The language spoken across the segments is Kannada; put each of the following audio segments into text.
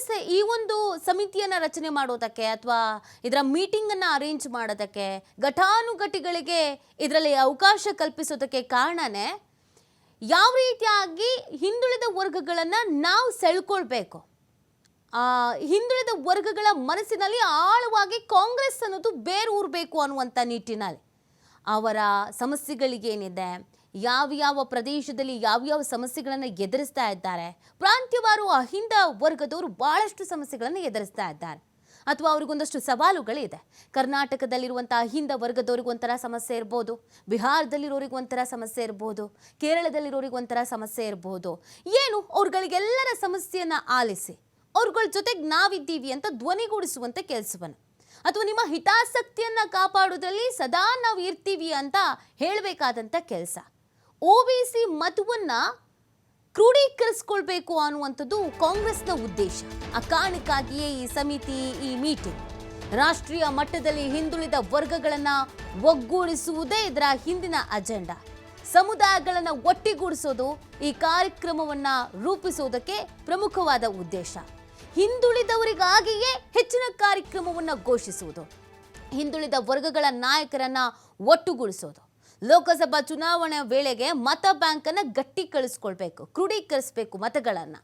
ಕಾಂಗ್ರೆಸ್ ಈ ಒಂದು ಸಮಿತಿಯನ್ನ ರಚನೆ ಮಾಡೋದಕ್ಕೆ ಅಥವಾ ಇದರ ಮೀಟಿಂಗ್ ಅನ್ನ ಅರೇಂಜ್ ಮಾಡೋದಕ್ಕೆ ಘಟಾನುಘಟಿಗಳಿಗೆ ಇದರಲ್ಲಿ ಅವಕಾಶ ಕಲ್ಪಿಸೋದಕ್ಕೆ ಕಾರಣನೇ ಯಾವ ರೀತಿಯಾಗಿ ಹಿಂದುಳಿದ ವರ್ಗಗಳನ್ನ ನಾವು ಸೆಳ್ಕೊಳ್ಬೇಕು? ಹಿಂದುಳಿದ ವರ್ಗಗಳ ಮನಸ್ಸಿನಲ್ಲಿ ಆಳವಾಗಿ ಕಾಂಗ್ರೆಸ್ ಅನ್ನೋದು ಬೇರೂರಬೇಕು ಅನ್ನುವಂಥ ನಿಟ್ಟಿನಲ್ಲಿ. ಅವರ ಸಮಸ್ಯೆಗಳಿಗೇನಿದೆ ಯಾವ ಯಾವ ಪ್ರದೇಶದಲ್ಲಿ ಯಾವ್ಯಾವ ಸಮಸ್ಯೆಗಳನ್ನು ಎದುರಿಸ್ತಾ ಇದ್ದಾರೆ? ಪ್ರಾಂತ್ಯವಾರು ಅಹಿಂದ ವರ್ಗದವರು ಬಹಳಷ್ಟು ಸಮಸ್ಯೆಗಳನ್ನು ಎದುರಿಸ್ತಾ ಇದ್ದಾರೆ. ಅಥವಾ ಅವ್ರಿಗೊಂದಷ್ಟು ಸವಾಲುಗಳಿದೆ. ಕರ್ನಾಟಕದಲ್ಲಿರುವಂಥ ಅಹಿಂದ ವರ್ಗದವ್ರಿಗೆ ಒಂಥರ ಸಮಸ್ಯೆ ಇರ್ಬೋದು. ಬಿಹಾರದಲ್ಲಿರೋರಿಗೆ ಒಂಥರ ಸಮಸ್ಯೆ ಇರ್ಬೋದು. ಕೇರಳದಲ್ಲಿರೋರಿಗೆ ಒಂಥರ ಸಮಸ್ಯೆ ಇರ್ಬೋದು. ಏನು? ಅವ್ರುಗಳಿಗೆಲ್ಲರ ಸಮಸ್ಯೆಯನ್ನು ಆಲಿಸಿ. ಅವ್ರುಗಳ ಜೊತೆಗೆ ನಾವಿದ್ದೀವಿ ಅಂತ ಧ್ವನಿಗೂಡಿಸುವಂಥ ಕೆಲಸವನ್ನು. ಅಥವಾ ನಿಮ್ಮ ಹಿತಾಸಕ್ತಿಯನ್ನ ಕಾಪಾಡೋದ್ರಲ್ಲಿ ಸದಾ ನಾವು ಇರ್ತೀವಿ ಅಂತ ಹೇಳಬೇಕಾದಂಥ ಕೆಲಸ. ಒ ಬಿ ಸಿ ಮತವನ್ನು ಕ್ರೋಢೀಕರಿಸ್ಕೊಳ್ಬೇಕು ಅನ್ನುವಂಥದ್ದು ಕಾಂಗ್ರೆಸ್ನ ಉದ್ದೇಶ. ಆ ಕಾರಣಕ್ಕಾಗಿಯೇ ಈ ಸಮಿತಿ ಈ ಮೀಟಿಂಗ್. ರಾಷ್ಟ್ರೀಯ ಮಟ್ಟದಲ್ಲಿ ಹಿಂದುಳಿದ ವರ್ಗಗಳನ್ನ ಒಗ್ಗೂಡಿಸುವುದೇ ಇದರ ಹಿಂದಿನ ಅಜೆಂಡಾ. ಸಮುದಾಯಗಳನ್ನ ಒಟ್ಟಿಗೂಡಿಸೋದು ಈ ಕಾರ್ಯಕ್ರಮವನ್ನ ರೂಪಿಸೋದಕ್ಕೆ ಪ್ರಮುಖವಾದ ಉದ್ದೇಶ. ಹಿಂದುಳಿದವರಿಗಾಗಿಯೇ ಹೆಚ್ಚಿನ ಕಾರ್ಯಕ್ರಮವನ್ನ ಘೋಷಿಸುವುದು. ಹಿಂದುಳಿದ ವರ್ಗಗಳ ನಾಯಕರನ್ನ ಒಟ್ಟುಗೂಡಿಸೋದು. ಲೋಕಸಭಾ ಚುನಾವಣೆ ವೇಳೆಗೆ ಮತ ಬ್ಯಾಂಕನ್ನು ಗಟ್ಟಿ ಕಳಿಸ್ಕೊಳ್ಬೇಕು ಕ್ರೋಢೀಕರಿಸಬೇಕು ಮತಗಳನ್ನ.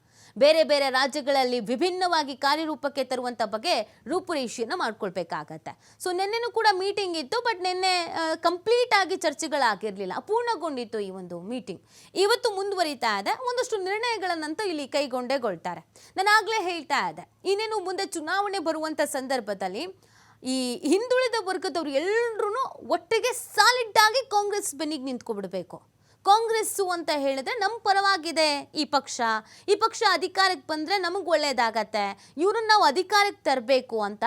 ಬೇರೆ ಬೇರೆ ರಾಜ್ಯಗಳಲ್ಲಿ ವಿಭಿನ್ನವಾಗಿ ಕಾರ್ಯರೂಪಕ್ಕೆ ತರುವಂತ ಬಗ್ಗೆ ರೂಪುರೇಷೆಯನ್ನು ಮಾಡ್ಕೊಳ್ಬೇಕಾಗತ್ತೆ. ಸೊ ನಿನ್ನೆನೂ ಕೂಡ ಮೀಟಿಂಗ್ ಇತ್ತು ಬಟ್ ನಿನ್ನೆ ಕಂಪ್ಲೀಟ್ ಆಗಿ ಚರ್ಚೆಗಳಾಗಿರಲಿಲ್ಲ, ಅಪೂರ್ಣಗೊಂಡಿತ್ತು ಈ ಒಂದು ಮೀಟಿಂಗ್ ಇವತ್ತು ಮುಂದುವರಿತಾ ಇದೆ, ಒಂದಷ್ಟು ನಿರ್ಣಯಗಳನ್ನಂತೂ ಇಲ್ಲಿ ಕೈಗೊಂಡೇಗೊಳ್ತಾರೆ. ನಾನು ಆಗ್ಲೇ ಹೇಳ್ತಾ ಇದ್ದೆ, ಇನ್ನೇನು ಮುಂದೆ ಚುನಾವಣೆ ಬರುವಂತ ಸಂದರ್ಭದಲ್ಲಿ ಈ ಹಿಂದುಳಿದ ವರ್ಗದವರು ಎಲ್ಲರೂ ಒಟ್ಟಿಗೆ ಸಾಲಿಡ್ ಕಾಂಗ್ರೆಸ್ ಬೆನ್ನಿಗೆ ನಿಂತ್ಕೊಬಿಡ್ಬೇಕು. ಕಾಂಗ್ರೆಸ್ಸು ಅಂತ ಹೇಳಿದ್ರೆ ನಮ್ಮ ಪರವಾಗಿದೆ ಈ ಪಕ್ಷ. ಈ ಪಕ್ಷ ಅಧಿಕಾರಕ್ಕೆ ಬಂದರೆ ನಮಗೆ ಒಳ್ಳೆಯದಾಗತ್ತೆ ಇವ್ರನ್ನ ನಾವು ಅಧಿಕಾರಕ್ಕೆ ತರಬೇಕು ಅಂತ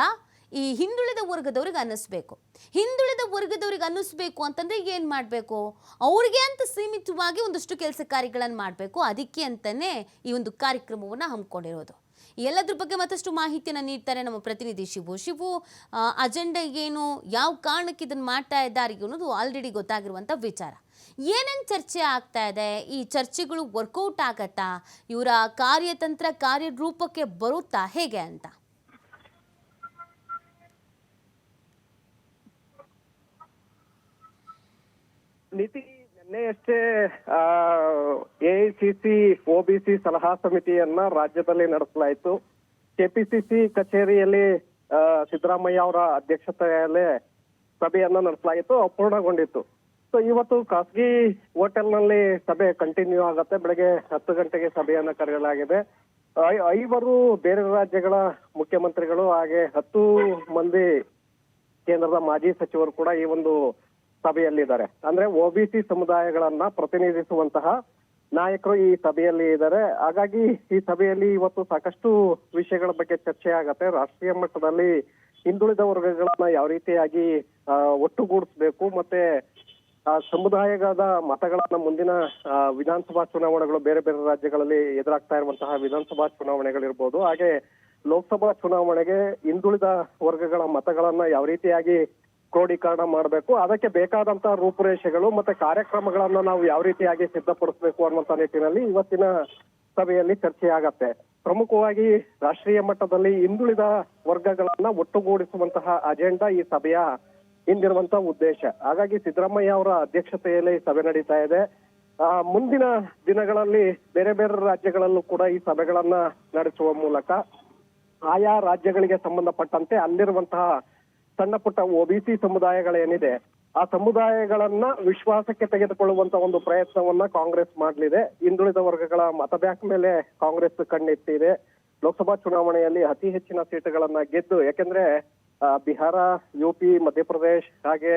ಈ ಹಿಂದುಳಿದ ವರ್ಗದವ್ರಿಗೆ ಅನ್ನಿಸ್ಬೇಕು. ಹಿಂದುಳಿದ ವರ್ಗದವ್ರಿಗೆ ಅನ್ನಿಸ್ಬೇಕು ಅಂತಂದರೆ ಏನು ಮಾಡಬೇಕು? ಅವ್ರಿಗೆ ಅಂತ ಸೀಮಿತವಾಗಿ ಒಂದಷ್ಟು ಕೆಲಸ ಕಾರ್ಯಗಳನ್ನು ಮಾಡಬೇಕು. ಅದಕ್ಕೆ ಅಂತಲೇ ಈ ಒಂದು ಕಾರ್ಯಕ್ರಮವನ್ನು ಹಮ್ಮಿಕೊಂಡಿರೋದು ಎಲ್ಲದ್ರ ಬಗ್ಗೆ ಮತ್ತಷ್ಟು ಮಾಹಿತಿಯನ್ನು ನೀಡ್ತಾರೆ ನಮ್ಮ ಪ್ರತಿನಿಧಿ ಶಿವು. ಶಿವು ಅಜೆಂಡಾ ಏನು, ಯಾವ ಕಾರಣಕ್ಕೆ ಇದನ್ನು ಮಾಡ್ತಾ ಇದ್ದಾರೆ ಅನ್ನೋದು ಆಲ್ರೆಡಿ ಗೊತ್ತಾಗಿರುವಂಥ ವಿಚಾರ. ಏನೇನು ಚರ್ಚೆ ಆಗ್ತಾ ಇದೆ? ಈ ಚರ್ಚೆಗಳು ವರ್ಕೌಟ್ ಆಗತ್ತಾ? ಇವರ ಕಾರ್ಯತಂತ್ರ, ಕಾರ್ಯರೂಪಕ್ಕೆ ಬರುತ್ತಾ? ಹೇಗೆ ಅಂತ? ನಿತಿ ನಿನ್ನೆಯಷ್ಟೇ ಎಐಸಿಸಿ ಒಬಿಸಿ ಸಲಹಾ ಸಮಿತಿಯನ್ನ ರಾಜ್ಯದಲ್ಲಿ ನಡೆಸಲಾಯಿತು. ಕೆಪಿಸಿಸಿ ಕಚೇರಿಯಲ್ಲಿ ಸಿದ್ದರಾಮಯ್ಯ ಅವರ ಅಧ್ಯಕ್ಷತೆಯಲ್ಲಿ ಸಭೆಯನ್ನ ನಡೆಸಲಾಗಿತ್ತು, ಅಪೂರ್ಣಗೊಂಡಿತ್ತು. ಸೊ ಇವತ್ತು ಖಾಸಗಿ ಹೋಟೆಲ್ನಲ್ಲಿ ಸಭೆ ಕಂಟಿನ್ಯೂ ಆಗತ್ತೆ. ಬೆಳಗ್ಗೆ ಹತ್ತು ಗಂಟೆಗೆ ಸಭೆಯನ್ನ ಕರೆಯಲಾಗಿದೆ. ಐವರು ಬೇರೆ ರಾಜ್ಯಗಳ ಮುಖ್ಯಮಂತ್ರಿಗಳು ಹಾಗೆ ಹತ್ತು ಮಂದಿ ಕೇಂದ್ರದ ಮಾಜಿ ಸಚಿವರು ಕೂಡ ಈ ಒಂದು ಸಭೆಯಲ್ಲಿದ್ದಾರೆ. ಅಂದ್ರೆ ಒಬಿಸಿ ಸಮುದಾಯಗಳನ್ನ ಪ್ರತಿನಿಧಿಸುವಂತಹ ನಾಯಕರು ಈ ಸಭೆಯಲ್ಲಿ ಇದ್ದಾರೆ. ಹಾಗಾಗಿ ಈ ಸಭೆಯಲ್ಲಿ ಇವತ್ತು ಸಾಕಷ್ಟು ವಿಷಯಗಳ ಬಗ್ಗೆ ಚರ್ಚೆ ಆಗತ್ತೆ. ರಾಷ್ಟ್ರೀಯ ಮಟ್ಟದಲ್ಲಿ ಹಿಂದುಳಿದ ವರ್ಗಗಳನ್ನ ಯಾವ ರೀತಿಯಾಗಿ ಒಟ್ಟುಗೂಡಿಸಬೇಕು ಮತ್ತೆ ಸಮುದಾಯದ ಮತಗಳನ್ನ ಮುಂದಿನ ವಿಧಾನಸಭಾ ಚುನಾವಣೆಗಳು ಬೇರೆ ಬೇರೆ ರಾಜ್ಯಗಳಲ್ಲಿ ಎದುರಾಗ್ತಾ ಇರುವಂತಹ ವಿಧಾನಸಭಾ ಚುನಾವಣೆಗಳಿರ್ಬೋದು. ಹಾಗೆ ಲೋಕಸಭಾ ಚುನಾವಣೆಗೆ ಹಿಂದುಳಿದ ವರ್ಗಗಳ ಮತಗಳನ್ನ ಯಾವ ರೀತಿಯಾಗಿ ಕ್ರೋಢೀಕರಣ ಮಾಡಬೇಕು. ಅದಕ್ಕೆ ಬೇಕಾದಂತಹ ರೂಪುರೇಷೆಗಳು ಮತ್ತೆ ಕಾರ್ಯಕ್ರಮಗಳನ್ನ ನಾವು ಯಾವ ರೀತಿಯಾಗಿ ಸಿದ್ಧಪಡಿಸಬೇಕು ಅನ್ನುವಂತ ನಿಟ್ಟಿನಲ್ಲಿ ಇವತ್ತಿನ ಸಭೆಯಲ್ಲಿ ಚರ್ಚೆ ಆಗತ್ತೆ ಪ್ರಮುಖವಾಗಿ ರಾಷ್ಟ್ರೀಯ ಮಟ್ಟದಲ್ಲಿ ಹಿಂದುಳಿದ ವರ್ಗಗಳನ್ನ ಒಟ್ಟುಗೂಡಿಸುವಂತಹ ಅಜೆಂಡಾ ಈ ಸಭೆಯ ಹಿಂದಿರುವಂತಹ ಉದ್ದೇಶ. ಹಾಗಾಗಿ ಸಿದ್ದರಾಮಯ್ಯ ಅವರ ಅಧ್ಯಕ್ಷತೆಯಲ್ಲಿ ಈ ಸಭೆ ನಡೀತಾ ಇದೆ. ಆ, ಮುಂದಿನ ದಿನಗಳಲ್ಲಿ ಬೇರೆ ಬೇರೆ ರಾಜ್ಯಗಳಲ್ಲೂ ಕೂಡ ಈ ಸಭೆಗಳನ್ನ ನಡೆಸುವ ಮೂಲಕ ಆಯಾ ರಾಜ್ಯಗಳಿಗೆ ಸಂಬಂಧಪಟ್ಟಂತೆ ಅಲ್ಲಿರುವಂತಹ ಸಣ್ಣ ಪುಟ್ಟ ಒಬಿಸಿ ಸಮುದಾಯಗಳೇನಿದೆ, ಆ ಸಮುದಾಯಗಳನ್ನ ವಿಶ್ವಾಸಕ್ಕೆ ತೆಗೆದುಕೊಳ್ಳುವಂತ ಒಂದು ಪ್ರಯತ್ನವನ್ನ ಕಾಂಗ್ರೆಸ್ ಮಾಡಲಿದೆ. ಹಿಂದುಳಿದ ವರ್ಗಗಳ ಮತ ಬ್ಯಾಂಕ್ ಮೇಲೆ ಕಾಂಗ್ರೆಸ್ ಕಣ್ಣಿಟ್ಟಿದೆ. ಲೋಕಸಭಾ ಚುನಾವಣೆಯಲ್ಲಿ ಅತಿ ಹೆಚ್ಚಿನ ಸೀಟುಗಳನ್ನ ಗೆದ್ದು, ಯಾಕೆಂದ್ರೆ ಬಿಹಾರ ಯುಪಿ ಮಧ್ಯಪ್ರದೇಶ್, ಹಾಗೆ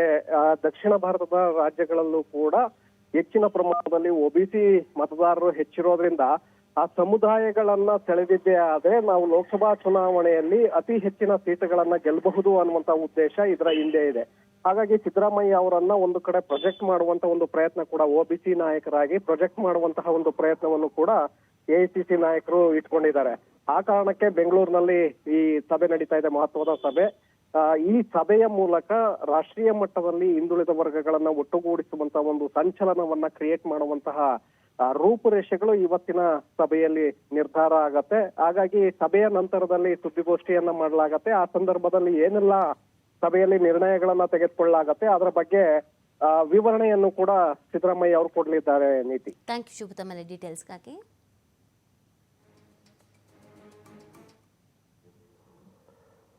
ದಕ್ಷಿಣ ಭಾರತದ ರಾಜ್ಯಗಳಲ್ಲೂ ಕೂಡ ಹೆಚ್ಚಿನ ಪ್ರಮಾಣದಲ್ಲಿ ಒಬಿಸಿ ಮತದಾರರು ಹೆಚ್ಚಿರೋದ್ರಿಂದ ಆ ಸಮುದಾಯಗಳನ್ನ ಸೆಳೆದಿದ್ದೇ ಆದ್ರೆ ನಾವು ಲೋಕಸಭಾ ಚುನಾವಣೆಯಲ್ಲಿ ಅತಿ ಹೆಚ್ಚಿನ ಸೀಟುಗಳನ್ನ ಗೆಲ್ಲಬಹುದು ಅನ್ನುವಂತ ಉದ್ದೇಶ ಇದರ ಹಿಂದೆ ಇದೆ. ಹಾಗಾಗಿ ಸಿದ್ದರಾಮಯ್ಯ ಅವರನ್ನ ಒಂದು ಕಡೆ ಪ್ರೊಜೆಕ್ಟ್ ಮಾಡುವಂತ ಒಂದು ಪ್ರಯತ್ನ ಕೂಡ ಒಬಿಸಿ ನಾಯಕರಾಗಿ ಪ್ರೊಜೆಕ್ಟ್ ಮಾಡುವಂತಹ ಒಂದು ಪ್ರಯತ್ನವನ್ನು ಕೂಡ ಎಐಸಿಸಿ ನಾಯಕರು ಇಟ್ಕೊಂಡಿದ್ದಾರೆ. ಆ ಕಾರಣಕ್ಕೆ ಬೆಂಗಳೂರಿನಲ್ಲಿ ಈ ಸಭೆ ನಡೀತಾ ಇದೆ, ಮಹತ್ವದ ಸಭೆ. ಈ ಸಭೆಯ ಮೂಲಕ ರಾಷ್ಟ್ರೀಯ ಮಟ್ಟದಲ್ಲಿ ಹಿಂದುಳಿದ ವರ್ಗಗಳನ್ನ ಒಟ್ಟುಗೂಡಿಸುವಂತಹ ಒಂದು ಸಂಚಲನವನ್ನ ಕ್ರಿಯೇಟ್ ಮಾಡುವಂತಹ ರೂಪುರೇಷೆಗಳು ಇವತ್ತಿನ ಸಭೆಯಲ್ಲಿ ನಿರ್ಧಾರ ಆಗತ್ತೆ. ಹಾಗಾಗಿ ಸಭೆಯ ನಂತರದಲ್ಲಿ ಸುದ್ದಿಗೋಷ್ಠಿಯನ್ನ ಮಾಡಲಾಗತ್ತೆ. ಆ ಸಂದರ್ಭದಲ್ಲಿ ಏನೆಲ್ಲ ಸಭೆಯಲ್ಲಿ ನಿರ್ಣಯಗಳನ್ನ ತೆಗೆದುಕೊಳ್ಳಲಾಗತ್ತೆ ಅದರ ಬಗ್ಗೆ ಆ, ವಿವರಣೆಯನ್ನು ಕೂಡ ಸಿದ್ದರಾಮಯ್ಯ ಅವರು ಕೊಡಲಿದ್ದಾರೆ ನೀತಿ. ಥ್ಯಾಂಕ್ ಯು ಶುಭ ತಮ್ಮ ಡೀಟೇಲ್ಸ್ಗಾಗಿ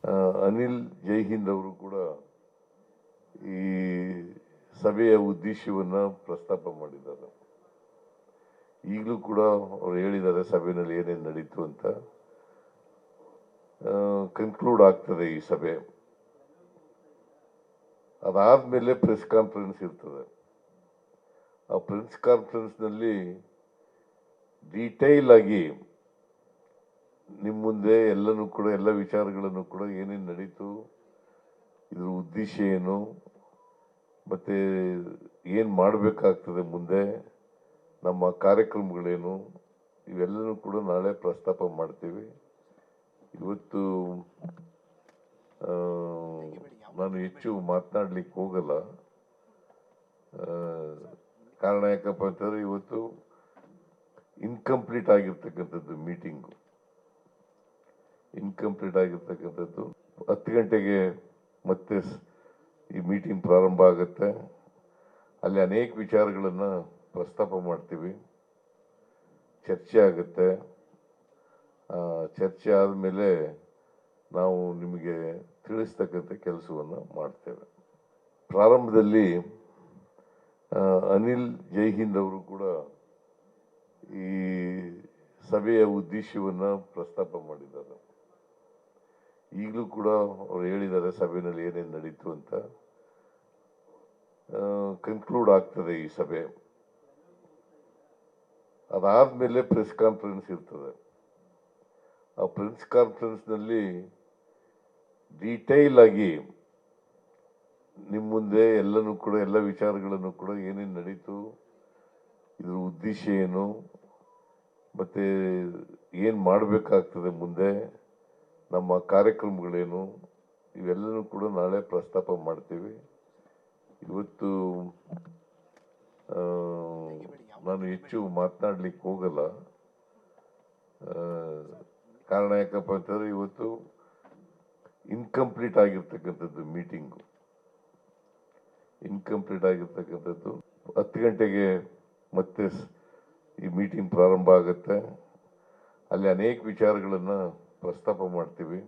ಆ, ಅನಿಲ್ ಜೈ ಹಿಂದ್ ಅವರು ಕೂಡ ಈ ಸಭೆಯ ಉದ್ದೇಶವನ್ನ ಪ್ರಸ್ತಾಪ ಮಾಡಿದ್ದಾರೆ. ಈಗಲೂ ಕೂಡ ಅವ್ರು ಹೇಳಿದ್ದಾರೆ ಸಭೆಯಲ್ಲಿ ಏನೇನು ನಡೀತು ಅಂತ. ಕನ್ಕ್ಲೂಡ್ ಆಗ್ತದೆ ಈ ಸಭೆ. ಅದಾದ್ಮೇಲೆ ಪ್ರೆಸ್ ಕಾನ್ಫರೆನ್ಸ್ ಇರ್ತದೆ. ಆ ಪ್ರೆಸ್ ಕಾನ್ಫರೆನ್ಸ್ನಲ್ಲಿ ಡೀಟೈಲ್ ಆಗಿ ನಿಮ್ಮ ಮುಂದೆ ಎಲ್ಲನೂ ಕೂಡ, ಎಲ್ಲ ವಿಚಾರಗಳನ್ನು ಕೂಡ ಏನೇನು ನಡೀತು, ಇದ್ರ ಉದ್ದೇಶ ಏನು, ಮತ್ತು ಏನು ಮಾಡಬೇಕಾಗ್ತದೆ ಮುಂದೆ ನಮ್ಮ ಕಾರ್ಯಕ್ರಮಗಳೇನು, ಇವೆಲ್ಲನೂ ಕೂಡ ನಾಳೆ ಪ್ರಸ್ತಾಪ ಮಾಡ್ತೀವಿ. ಇವತ್ತು ನಾನು ಹೆಚ್ಚು ಮಾತನಾಡ್ಲಿಕ್ಕೆ ಹೋಗಲ್ಲ. ಕಾರಣ ಯಾಕಪ್ಪ ಅಂತಂದರೆ ಇವತ್ತು ಇನ್ಕಂಪ್ಲೀಟ್ ಆಗಿರ್ತಕ್ಕಂಥದ್ದು ಮೀಟಿಂಗು ಇನ್ಕಂಪ್ಲೀಟ್ ಆಗಿರ್ತಕ್ಕಂಥದ್ದು ಹತ್ತು ಗಂಟೆಗೆ ಮತ್ತೆ ಈ ಮೀಟಿಂಗ್ ಪ್ರಾರಂಭ ಆಗುತ್ತೆ. ಅಲ್ಲಿ ಅನೇಕ ವಿಚಾರಗಳನ್ನು ಪ್ರಸ್ತಾಪ ಮಾಡ್ತೀವಿ. ಚರ್ಚೆ ಆಗುತ್ತೆ. ಚರ್ಚೆ ಆದಮೇಲೆ ನಾವು ನಿಮಗೆ ತಿಳಿಸ್ತಕ್ಕಂಥ ಕೆಲಸವನ್ನು ಮಾಡ್ತೇವೆ. ಪ್ರಾರಂಭದಲ್ಲಿ ಅನಿಲ್ ಜೈ ಹಿಂದ್ ಅವರು ಕೂಡ ಈ ಸಭೆಯ ಉದ್ದೇಶವನ್ನು ಪ್ರಸ್ತಾಪ ಮಾಡಿದ್ದಾರೆ. ಈಗಲೂ ಕೂಡ ಅವ್ರು ಹೇಳಿದ್ದಾರೆ ಸಭೆಯಲ್ಲಿ ಏನೇನು ನಡೀತು ಅಂತ. ಕನ್ಕ್ಲೂಡ್ ಆಗ್ತದೆ ಈ ಸಭೆ. ಅದಾದ್ಮೇಲೆ ಪ್ರೆಸ್ ಕಾನ್ಫರೆನ್ಸ್ ಇರ್ತದೆ. ಆ ಪ್ರೆಸ್ ಕಾನ್ಫರೆನ್ಸ್ನಲ್ಲಿ ಡೀಟೈಲ್ ಆಗಿ ನಿಮ್ಮ ಮುಂದೆ ಎಲ್ಲನೂ ಕೂಡ, ಎಲ್ಲ ವಿಚಾರಗಳನ್ನು ಕೂಡ ಏನೇನು ನಡೀತು, ಇದ್ರ ಉದ್ದೇಶ ಏನು, ಮತ್ತು ಏನು ಮಾಡಬೇಕಾಗ್ತದೆ ಮುಂದೆ, ನಮ್ಮ ಕಾರ್ಯಕ್ರಮಗಳೇನು, ಇವೆಲ್ಲನೂ ಕೂಡ ನಾಳೆ ಪ್ರಸ್ತಾಪ ಮಾಡ್ತೀವಿ. ಇವತ್ತು ನಾನು ಹೆಚ್ಚು ಮಾತನಾಡ್ಲಿಕ್ಕೆ ಹೋಗಲ್ಲ. ಕಾರಣ ಯಾಕಪ್ಪ ಅಂತಂದ್ರೆ ಇವತ್ತು ಇನ್ಕಂಪ್ಲೀಟ್ ಆಗಿರ್ತಕ್ಕಂಥದ್ದು ಮೀಟಿಂಗು ಇನ್ಕಂಪ್ಲೀಟ್ ಆಗಿರ್ತಕ್ಕಂಥದ್ದು ಹತ್ತು ಗಂಟೆಗೆ ಮತ್ತೆ ಈ ಮೀಟಿಂಗ್ ಪ್ರಾರಂಭ ಆಗುತ್ತೆ. ಅಲ್ಲಿ ಅನೇಕ ವಿಚಾರಗಳನ್ನು ಪ್ರಸ್ತಾಪ ಮಾಡ್ತೀವಿ.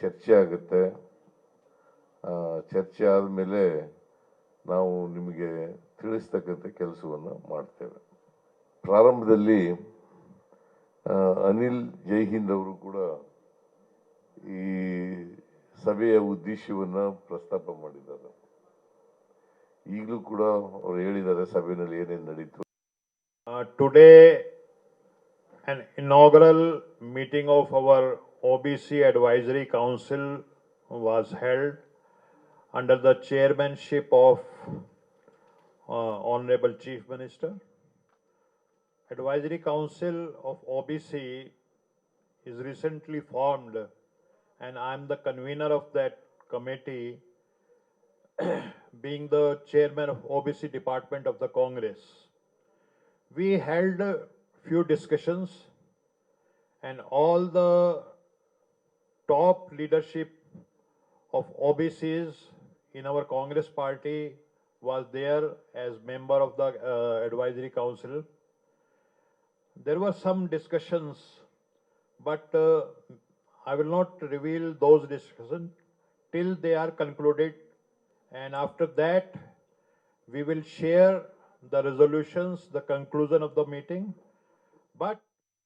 ಚರ್ಚೆ ಆಗುತ್ತೆ. ಚರ್ಚೆ ಆದಮೇಲೆ ನಾವು ನಿಮಗೆ ತಿಳಿಸ್ತಕ್ಕಂಥ ಕೆಲಸವನ್ನು ಮಾಡ್ತೇವೆ. ಪ್ರಾರಂಭದಲ್ಲಿ ಅನಿಲ್ ಜೈ ಹಿಂದ್ ಅವರು ಕೂಡ ಈ ಸಭೆಯ ಉದ್ದೇಶವನ್ನು ಪ್ರಸ್ತಾಪ ಮಾಡಿದ್ದಾರೆ. ಈಗಲೂ ಕೂಡ ಅವರು ಹೇಳಿದ್ದಾರೆ ಸಭೆಯಲ್ಲಿ ಏನೇನು ನಡೀತು. Today Today, an inaugural meeting of our OBC Advisory Council was held under the chairmanship of uh, Uh, Honorable Chief Minister. Advisory Council of OBC is recently formed and I am the convener of that committee being the chairman of OBC Department of the Congress we held a few discussions and all the top leadership of OBCs in our Congress party was there as member of the uh, advisory council. There were some discussions, but uh, I will not reveal those discussions till they are concluded. And after that, we will share the resolutions, the conclusion of the meeting. But